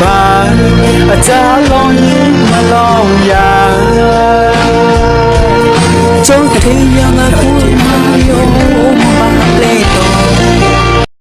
ဘာအချာလုံးရင်မလုံးရကျုံးကလေးရငါခုမယောမပါလေတော့